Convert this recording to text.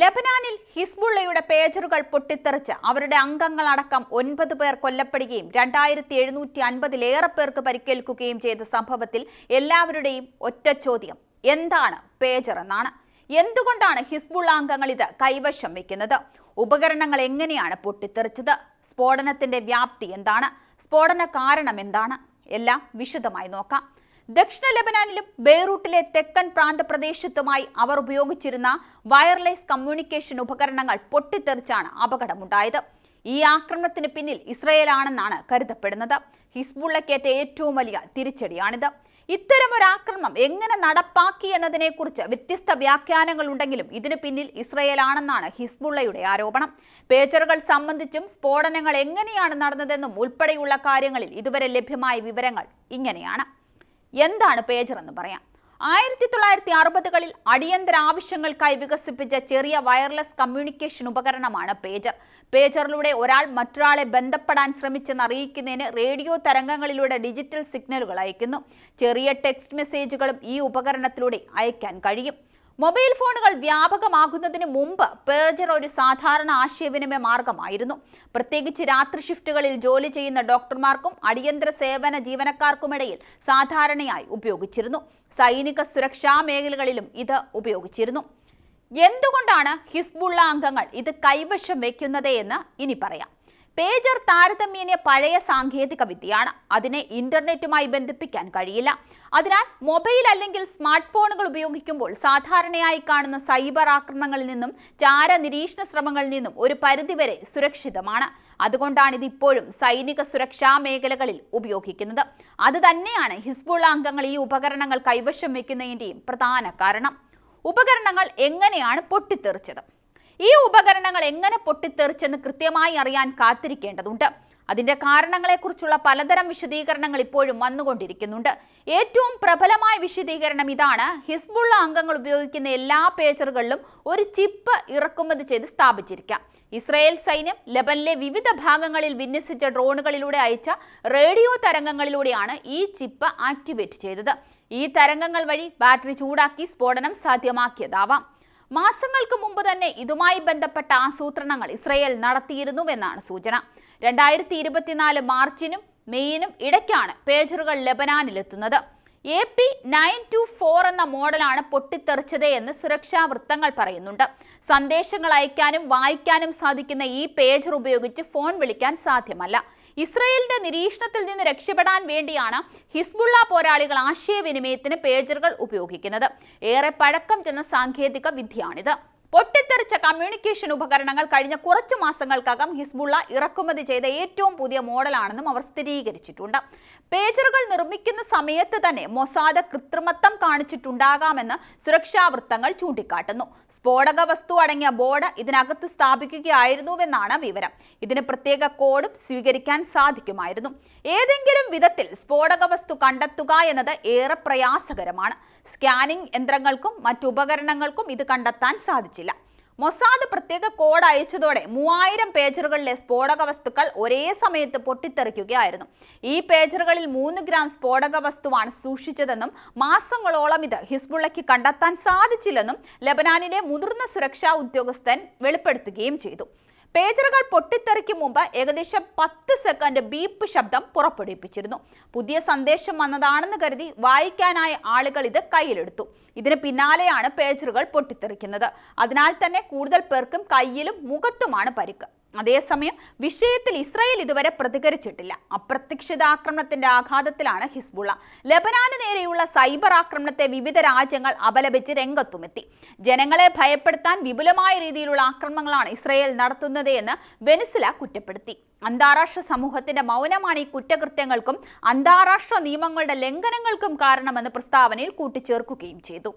ലബനാനിൽ ഹിസ്ബുള്ളയുടെ പേജറുകൾ പൊട്ടിത്തെറിച്ച് അവരുടെ അംഗങ്ങളടക്കം ഒൻപത് പേർ കൊല്ലപ്പെടുകയും രണ്ടായിരത്തി എഴുന്നൂറ്റി അൻപതിലേറെ പേർക്ക് പരിക്കേൽക്കുകയും ചെയ്ത സംഭവത്തിൽ എല്ലാവരുടെയും ഒറ്റ ചോദ്യം എന്താണ് പേജർ എന്നാണ്. എന്തുകൊണ്ടാണ് ഹിസ്ബുള്ള അംഗങ്ങൾ ഇത് കൈവശം വെക്കുന്നത്? ഉപകരണങ്ങൾ എങ്ങനെയാണ് പൊട്ടിത്തെറിച്ചത്? സ്ഫോടനത്തിന്റെ വ്യാപ്തി എന്താണ്? സ്ഫോടന കാരണം എന്താണ്? എല്ലാം വിശദമായി നോക്കാം. ദക്ഷിണ ലെബനാനിലും ബെയ്റൂട്ടിലെ തെക്കൻ പ്രാന്തപ്രദേശത്തുമായി അവർ ഉപയോഗിച്ചിരുന്ന വയർലെസ് കമ്മ്യൂണിക്കേഷൻ ഉപകരണങ്ങൾ പൊട്ടിത്തെറിച്ചാണ് അപകടമുണ്ടായത്. ഈ ആക്രമണത്തിന് പിന്നിൽ ഇസ്രയേലാണെന്നാണ് കരുതപ്പെടുന്നത്. ഹിസ്ബുള്ളക്കേറ്റ ഏറ്റവും വലിയ തിരിച്ചടിയാണിത്. ഇത്തരമൊരു ആക്രമണം എങ്ങനെ നടപ്പാക്കി എന്നതിനെക്കുറിച്ച് വ്യത്യസ്ത വ്യാഖ്യാനങ്ങൾ ഉണ്ടെങ്കിലും ഇതിന് പിന്നിൽ ഇസ്രയേലാണെന്നാണ് ഹിസ്ബുള്ളയുടെ ആരോപണം. പേച്ചറുകൾ സംബന്ധിച്ചും സ്ഫോടനങ്ങൾ എങ്ങനെയാണ് നടന്നതെന്നും ഉൾപ്പെടെയുള്ള കാര്യങ്ങളിൽ ഇതുവരെ ലഭ്യമായ വിവരങ്ങൾ ഇങ്ങനെയാണ്. എന്താണ് പേജർ എന്ന് പറയാം. ആയിരത്തി തൊള്ളായിരത്തി അറുപതുകളിൽ അടിയന്തര ആവശ്യങ്ങൾക്കായി വികസിപ്പിച്ച ചെറിയ വയർലെസ് കമ്മ്യൂണിക്കേഷൻ ഉപകരണമാണ് പേജർ പേജറിലൂടെ ഒരാൾ മറ്റൊരാളെ ബന്ധപ്പെടാൻ ശ്രമിച്ചെന്ന് അറിയിക്കുന്നതിന് റേഡിയോ തരംഗങ്ങളിലൂടെ ഡിജിറ്റൽ സിഗ്നലുകൾ അയക്കുന്നു ചെറിയ ടെക്സ്റ്റ് മെസ്സേജുകളും ഈ ഉപകരണത്തിലൂടെ അയക്കാൻ കഴിയും. മൊബൈൽ ഫോണുകൾ വ്യാപകമാകുന്നതിന് മുമ്പ് പേർജർ ഒരു സാധാരണ ആശയവിനിമയ മാർഗമായിരുന്നു. പ്രത്യേകിച്ച് രാത്രി ഷിഫ്റ്റുകളിൽ ജോലി ചെയ്യുന്ന ഡോക്ടർമാർക്കും അടിയന്തര സേവന ജീവനക്കാർക്കുമിടയിൽ സാധാരണയായി ഉപയോഗിച്ചിരുന്നു. സൈനിക സുരക്ഷാ മേഖലകളിലും ഇത് ഉപയോഗിച്ചിരുന്നു. എന്തുകൊണ്ടാണ് ഹിസ്ബുള്ള അംഗങ്ങൾ ഇത് കൈവശം വയ്ക്കുന്നതേ എന്ന് ഇനി പറയാം. പേജർ താരതമ്യേന പഴയ സാങ്കേതിക വിദ്യയാണ്. അതിനെ ഇന്റർനെറ്റുമായി ബന്ധിപ്പിക്കാൻ കഴിയില്ല. അതിനാൽ മൊബൈൽ അല്ലെങ്കിൽ സ്മാർട്ട് ഫോണുകൾ ഉപയോഗിക്കുമ്പോൾ സാധാരണയായി കാണുന്ന സൈബർ ആക്രമണങ്ങളിൽ നിന്നും ചാര നിരീക്ഷണ ശ്രമങ്ങളിൽ നിന്നും ഒരു പരിധിവരെ സുരക്ഷിതമാണ്. അതുകൊണ്ടാണ് ഇത് ഇപ്പോഴും സൈനിക സുരക്ഷാ മേഖലകളിൽ ഉപയോഗിക്കുന്നത്. അത് തന്നെയാണ് ഹിസ്ബുൾ അംഗങ്ങൾ ഈ ഉപകരണങ്ങൾ കൈവശം വയ്ക്കുന്നതിന്റെയും പ്രധാന കാരണം. ഉപകരണങ്ങൾ എങ്ങനെയാണ് പൊട്ടിത്തെറിച്ചത്? ഈ ഉപകരണങ്ങൾ എങ്ങനെ പൊട്ടിത്തെറിച്ചെന്ന് കൃത്യമായി അറിയാൻ കാത്തിരിക്കേണ്ടതുണ്ട്. അതിന്റെ കാരണങ്ങളെക്കുറിച്ചുള്ള പലതരം വിശദീകരണങ്ങൾ ഇപ്പോഴും വന്നുകൊണ്ടിരിക്കുന്നുണ്ട്. ഏറ്റവും പ്രബലമായ വിശദീകരണം ഇതാണ്. ഹിസ്ബുള്ള അംഗങ്ങൾ ഉപയോഗിക്കുന്ന എല്ലാ പേജറുകളിലും ഒരു ചിപ്പ് ഇറക്കുമതി ചെയ്ത് സ്ഥാപിച്ചിരിക്കാം. ഇസ്രായേൽ സൈന്യം ലബനിലെ വിവിധ ഭാഗങ്ങളിൽ വിന്യസിച്ച ഡ്രോണുകളിലൂടെ അയച്ച റേഡിയോ തരംഗങ്ങളിലൂടെയാണ് ഈ ചിപ്പ് ആക്ടിവേറ്റ് ചെയ്തത്. ഈ തരംഗങ്ങൾ വഴി ബാറ്ററി ചൂടാക്കി സ്ഫോടനം സാധ്യമാക്കിയതാവാം. മാസങ്ങൾക്ക് മുമ്പ് തന്നെ ഇതുമായി ബന്ധപ്പെട്ട ആസൂത്രണങ്ങൾ ഇസ്രയേൽ നടത്തിയിരുന്നുവെന്നാണ് സൂചന. രണ്ടായിരത്തി ഇരുപത്തിനാല് മാർച്ചിനും മെയ്യിനും ഇടയ്ക്കാണ് പേജറുകൾ ലെബനാനിലെത്തുന്നത്. A P nine two four എന്ന മോഡലാണ് പൊട്ടിത്തെറിച്ചത് എന്ന് സുരക്ഷാ വൃത്തങ്ങൾ പറയുന്നുണ്ട്. സന്ദേശങ്ങൾ അയക്കാനും വായിക്കാനും സാധിക്കുന്ന ഈ പേജർ ഉപയോഗിച്ച് ഫോൺ വിളിക്കാൻ സാധ്യമല്ല. ഇസ്രയേലിന്റെ നിരീക്ഷണത്തിൽ നിന്ന് രക്ഷപ്പെടാൻ വേണ്ടിയാണ് ഹിസ്ബുള്ള പോരാളികൾ ആശയവിനിമയത്തിന് പേജറുകൾ ഉപയോഗിക്കുന്നത്. ഏറെ പഴക്കം ചെന്ന സാങ്കേതിക വിദ്യയാണിത്. പൊട്ടിത്തെറിച്ച കമ്മ്യൂണിക്കേഷൻ ഉപകരണങ്ങൾ കഴിഞ്ഞ കുറച്ചു മാസങ്ങൾക്കകം ഹിസ്ബുള്ള ഇറക്കുമതി ചെയ്ത ഏറ്റവും പുതിയ മോഡലാണെന്നും അവർ സ്ഥിരീകരിച്ചിട്ടുണ്ട്. പേജറുകൾ നിർമ്മിക്കുന്ന സമയത്ത് തന്നെ മൊസാദ് കൃത്രിമത്വം കാണിച്ചിട്ടുണ്ടാകാമെന്ന് സുരക്ഷാ വൃത്തങ്ങൾ ചൂണ്ടിക്കാട്ടുന്നു. സ്ഫോടക വസ്തു അടങ്ങിയ ബോർഡ് ഇതിനകത്ത് സ്ഥാപിക്കുകയായിരുന്നുവെന്നാണ് വിവരം. ഇതിന് പ്രത്യേക കോഡും സ്വീകരിക്കാൻ സാധിക്കുമായിരുന്നു. ഏതെങ്കിലും വിധത്തിൽ സ്ഫോടക വസ്തു കണ്ടെത്തുക എന്നത് ഏറെ പ്രയാസകരമാണ്. സ്കാനിംഗ് യന്ത്രങ്ങൾക്കും മറ്റു ഉപകരണങ്ങൾക്കും ഇത് കണ്ടെത്താൻ സാധിച്ചില്ല മൊസാദ് പ്രത്യേക കോഡ് അയച്ചതോടെ മൂവായിരം പേജറുകളിലെ സ്ഫോടക വസ്തുക്കൾ ഒരേ സമയത്ത് പൊട്ടിത്തെറിക്കുകയായിരുന്നു. ഈ പേജറുകളിൽ മൂന്ന് ഗ്രാം സ്ഫോടക വസ്തുവാണ് സൂക്ഷിച്ചതെന്നും മാസങ്ങളോളം ഇത് ഹിസ്ബുള്ളയ്ക്ക് കണ്ടെത്താൻ സാധിച്ചില്ലെന്നും ലബനാനിലെ മുതിർന്ന സുരക്ഷാ ഉദ്യോഗസ്ഥൻ വെളിപ്പെടുത്തുകയും ചെയ്തു. പേജറുകൾ പൊട്ടിത്തെറിക്കും മുമ്പ് ഏകദേശം പത്ത് സെക്കൻഡ് ബീപ്പ് ശബ്ദം പുറപ്പെടുവിപ്പിച്ചിരുന്നു. പുതിയ സന്ദേശം വന്നതാണെന്ന് കരുതി വായിക്കാനായ ആളുകൾ ഇത് കയ്യിലെടുത്തു. ഇതിന് പിന്നാലെയാണ് പേജറുകൾ പൊട്ടിത്തെറിക്കുന്നത്. അതിനാൽ തന്നെ കൂടുതൽ പേർക്കും കയ്യിലും മുഖത്തുമാണ് പരിക്ക്. അതേസമയം വിഷയത്തിൽ ഇസ്രായേൽ ഇതുവരെ പ്രതികരിച്ചിട്ടില്ല. അപ്രത്യക്ഷിത ആക്രമണത്തിന്റെ ആഘാതത്തിലാണ് ഹിസ്ബുള്ള. ലബനാന് നേരെയുള്ള സൈബർ ആക്രമണത്തെ വിവിധ രാജ്യങ്ങൾ അപലപിച്ച് രംഗത്തുമെത്തി. ജനങ്ങളെ ഭയപ്പെടുത്താൻ വിപുലമായ രീതിയിലുള്ള ആക്രമണങ്ങളാണ് ഇസ്രായേൽ നടത്തുന്നത് എന്ന് വെനിസില കുറ്റപ്പെടുത്തി. അന്താരാഷ്ട്ര സമൂഹത്തിന്റെ മൗനമാണ് ഈ കുറ്റകൃത്യങ്ങൾക്കും അന്താരാഷ്ട്ര നിയമങ്ങളുടെ ലംഘനങ്ങൾക്കും കാരണമെന്ന് പ്രസ്താവനയിൽ കൂട്ടിച്ചേർക്കുകയും ചെയ്തു.